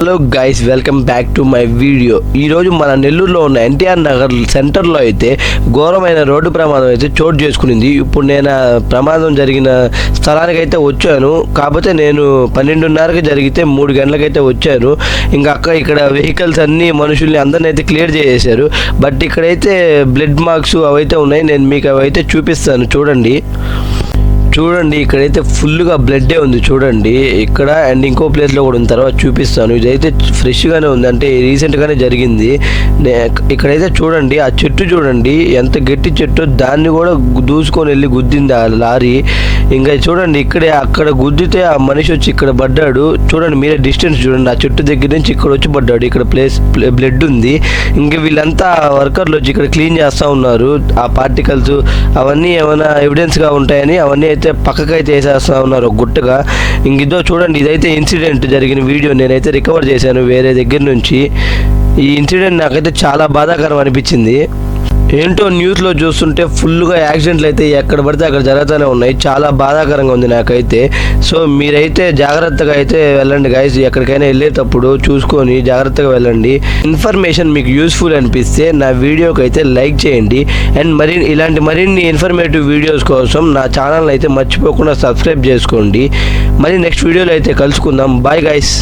Hello guys welcome back to my video ఈరోజు మన నెల్లూరులో ఉన్న ఎన్టీఆర్ నగర్ సెంటర్లో అయితే ఘోరమైన రోడ్డు ప్రమాదం అయితే చోటు చేసుకునింది. ఇప్పుడు నేను ప్రమాదం జరిగిన స్థలానికి అయితే వచ్చాను. కాకపోతే నేను పన్నెండున్నరకి జరిగితే మూడు గంటలకైతే వచ్చాను. ఇంకా అక్క ఇక్కడ వెహికల్స్ అన్ని మనుషుల్ని అందరిని అయితే క్లియర్ చేసేశారు. బట్ ఇక్కడైతే బ్లడ్ మార్క్స్ అవైతే ఉన్నాయి. నేను మీకు అవైతే చూపిస్తాను. చూడండి. చూడండి ఇక్కడైతే ఫుల్గా బ్లడ్డే ఉంది చూడండి. ఇక్కడ అండ్ ఇంకో ప్లేస్లో కూడా ఉంది తర్వాత చూపిస్తాను. ఇదైతే ఫ్రెష్గానే ఉంది అంటే రీసెంట్గానే జరిగింది. నే- ఇక్కడైతే చూడండి ఆ చెట్టు చూడండి ఎంత గట్టి చెట్టు దాన్ని కూడా దూసుకొని వెళ్ళి గుద్దింది ఆ లారీ. ఇంకా చూడండి ఇక్కడే అక్కడ గుద్దితే ఆ మనిషి వచ్చి ఇక్కడ పడ్డాడు. చూడండి మీరే డిస్టెన్స్ చూడండి ఆ చెట్టు దగ్గర నుంచి ఇక్కడ వచ్చి పడ్డాడు. ఇక్కడ ప్లేస్ బ్లడ్ ఉంది. ఇంకా వీళ్ళంతా వర్కర్లు వచ్చి ఇక్కడ క్లీన్ చేస్తూ ఉన్నారు. ఆ పార్టికల్స్ అవన్నీ ఏమైనా ఎవిడెన్స్గా ఉంటాయని అవన్నీ అయితే పక్కకైతే వేసేస్తా ఉన్నారు. గుట్టగా. ఇంక ఇదో చూడండి ఇదైతే ఇన్సిడెంట్ జరిగిన వీడియో నేనైతే రికవర్ చేశాను వేరే దగ్గర నుంచి. ఈ ఇన్సిడెంట్ నాకైతే చాలా బాధాకరం అనిపించింది. ఏంటో న్యూస్లో చూస్తుంటే ఫుల్గా యాక్సిడెంట్లు అయితే ఎక్కడ పడితే అక్కడ జరుగుతూనే ఉన్నాయి. చాలా బాధాకరంగా ఉంది నాకైతే. సో మీరైతే జాగ్రత్తగా అయితే వెళ్ళండి గైస్ ఎక్కడికైనా వెళ్ళేటప్పుడు చూసుకొని జాగ్రత్తగా వెళ్ళండి. ఇన్ఫర్మేషన్ మీకు యూస్ఫుల్ అనిపిస్తే నా వీడియోకి అయితే లైక్ చేయండి. అండ్ మరి ఇలాంటి మరిన్ని ఇన్ఫర్మేటివ్ వీడియోస్ కోసం నా ఛానల్ అయితే మర్చిపోకుండా సబ్స్క్రైబ్ చేసుకోండి. మరి నెక్స్ట్ వీడియోలో అయితే కలుసుకుందాం. Bye guys